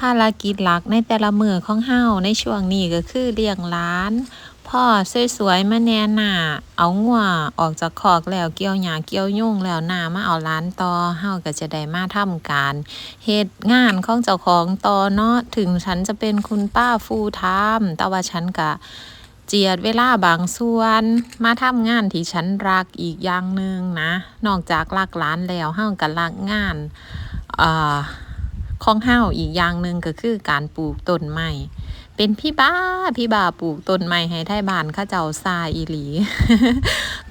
ภารกิจหลักในแต่ละมือของเฮาในช่วงนี้ก็คือเลี้ยงหล้านพ่อสวยๆมาแน่หน้าเอางัวออกจากคอกแล้วเกี่ยวหญ้าเกี่ยวยุ่งแล้วหน้ามาเอาล้านต่อเฮาก็จะได้มาทำการเฮ็ดงานของเจ้าของต่อเนาะถึงฉันจะเป็นคุณป้าฟูลไทม์แต่ว่าฉันก็เจียดเวลาบางส่วนมาทำงานที่ฉันรักอีกอย่างหนึ่งนะ นอกจากรักหลานแล้วเฮาก็รักงานอ่า ของเฮาอีกอย่างหนึ่งก็คือการปลูกต้นไม้เป็นพี่บ้าพี่บ้าปลูกต้นไม้ให้ไทยบ้านข้าเจ้าซาอีหลี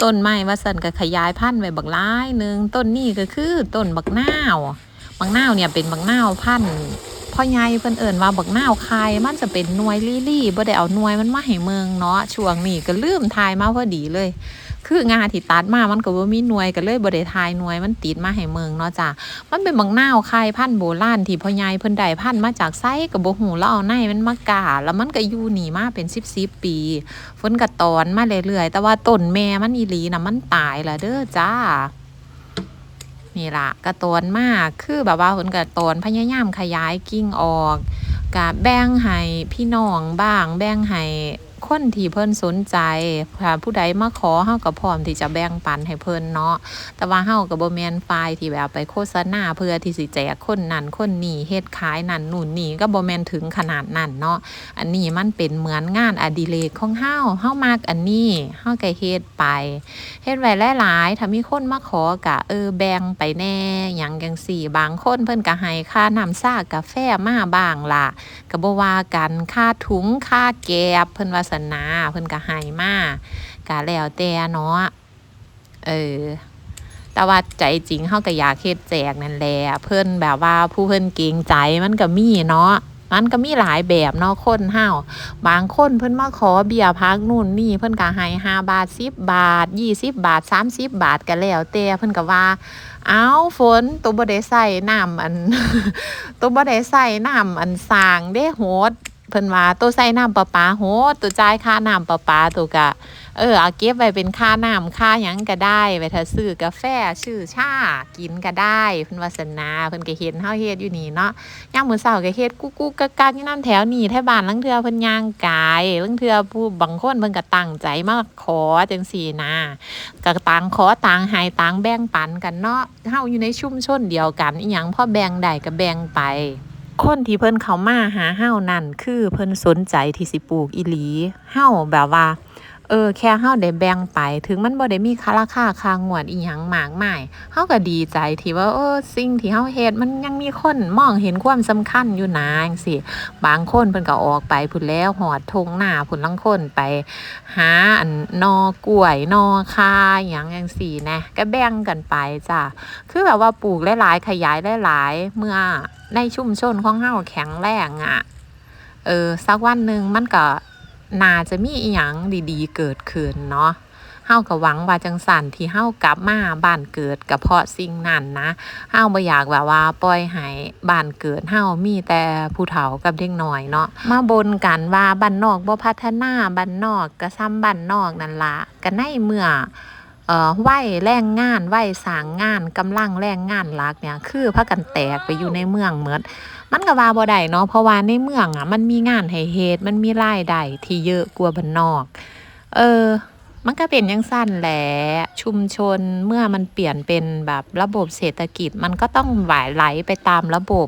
ต้นไม้ว่าสันก็ขยายพันธุ์ไว้บักหลายหนึ่งต้นนี้ก็คือต้นบักนาวบักนาวเนี่ยเป็นบักนาวพันธุ์พ่อใหญ่เพิ่นเอิ้นว่าบักนาวคายมันจะเป็นหน่วยลี่ลี่บ่ได้เอาหน่วยมันมาให้เมืองเนาะช่วงนี้ก็ลืมทายมาพอดีเลย คืองาที่ตัดมามันก็บ่มีหน่วยก็เลยบ่ได้ทายหน่วยมันติดมาให้เมืองเนาะจ้ะมันเป็นบางนาวคายพันธุ์โบราณที่พ่อใหญ่เพิ่นได้พันธุ์มาจากไสก็บ่ฮู้แล้วเอาในมันมากาแล้วมันก็อยู่นี่มาเป็น10 10ปีฝนก็ตอนมาเรื่อยๆแต่ว่าต้นแม่มันอีหลีน่ะมันตายและเด้อจ้านี่ล่ะกระตอนมากคือแบบว่าเพิ่นก็ตอนพยายามขยายกิ่งออกกะแบ่งให้พี่น้องบ้าง แบ่งให้ คนที่เพิ่นสนใจถ้าผู้ใดมาขอเฮาก็พร้อมที่จะแบ่งปันให้เพิ่นเนาะ แต่ว่าเฮาก็บ่แม่นฝ่ายที่แบบไปโฆษณาเพื่อที่สิแจกคนนั้นคนนี้เฮ็ดขายนั่นนู่นนี่ก็บ่แม่นถึงขนาดนั้นเนาะ อันนี้มันเป็นเหมือนงานอดิเรกของเฮา เฮามักอันนี้ เฮาก็เฮ็ดไป เฮ็ดไว้หลายๆถ้ามีคนมาขอก็เออแบ่งไปแน่หยังจังซี่ บางคนเพิ่นก็ให้ค่าน้ำชากาแฟมาบ้างล่ะก็บ่ว่ากันค่าถุงค่าแก็บเพิ่นว่าสนาเพิ่นก็ให้มาก็แล้วแต่เนาะเออแต่ว่าใจจริงเฮาก็อยากเฮ็ดแจกนั่นแหละเพิ่นแบบว่าผู้เพิ่นเกรงใจมันก็มีเนาะมันก็มีหลายแบบเนาะคนเฮาบางคนเพิ่นมาขอเบี้ยพักนู่นนี่เพิ่นก็ให้ห้าบาทสิบบาทยี่สิบบาทสามสิบบาทก็แล้วแต่เพิ่นก็ว่า เอาฝนตัวบ่ได้ใส่น้ำอัน ตัวบ่ได้ใส่น้ำอันสางเด้โหด เพิ่นว่าตัวใส่น้ำประปาโหตัวจ่ายค่าน้ำประปาตัวก็เออเอาเก็บไว้เป็นค่าน้ำค่าหยังก็ได้ไว้ถ้าซื้อกาแฟชื่อชากินก็ได้เพิ่นว่าสนาเพิ่นก็เห็นเฮาเฮ็ดอยู่นี่เนาะย่ามมื้อเช้าก็เฮ็ดกุ๊กๆกักๆอยู่นั่นแถวนี้แถวบ้านลางเทื่อเพิ่นย่างกายลางเทือผู้บางคนเพิ่นก็ตั้งใจมาขอจังซี่นะก็ต่างขอต่างให้ต่างแบ่งปันกันเนาะเฮาอยู่ในชุมชนเดียวกันอีหยังพอแบ่งได้ก็แบ่งไป คนที่เพิ่นเขามาหาเฮานั่น คือเพิ่นสนใจที่สิปลูกอีหลีเฮาแบบว่า เออแค่เฮาได้แบ่งไป ถึงมันบ่ได้มีค่าราคาค่างวดอีหยังมากมายเฮาก็ดีใจที่ว่าเออสิ่งที่เฮาเฮ็ดมันยังมีคนมองเห็นความสำคัญอยู่นะจังซี่บางคนเพิ่นก็ออกไปพุ่นแล้วหอดทงหน้าพุ่นลังคนไป หาอันนอกล้วยนอคาอหย่างจังซี่นะก็แบ่งกันไปจ้ะคือแบบว่าปลูกหลายๆขยายหลายๆเมื่อในชุมชนของเฮาแข็งแรงอะเออสักวันหนึ่งมันก็ น่าจะมีอีหยังดีๆ เกิดขึ้นเนาะเฮาก็หวังว่าจังสันที่เฮากลับมาบ้านเกิดก็เพราะสิ่งนั้นนะเฮาบ่อยากแบบว่าปล่อยให้บ้านเกิดเฮามีแต่ผู้เฒ่ากับเด็กน้อยเนาะมาบนกันว่าบ้านนอกบ่พัฒนาบ้านนอกก็ซ้ำบ้านนอกนั่นล่ะก็ในเมื่อ เอ่อวัยแรงงานวัยสางงานกำลังแรงงานหลักเนี่ยคือพากันแตกไปอยู่ในเมืองเหมดมันก็ว่าบ่ได้เนาะเพราะว่าในเมืองอะมันมีงานให้เฮ็ดมันมีรายได้ที่เยอะกว่าบ้านนอก เออมันก็เป็นจังซั่นแหละชุมชนเมื่อมันเปลี่ยนเป็นแบบระบบเศรษฐกิจ มันก็ต้องหวายไหลไปตามระบบ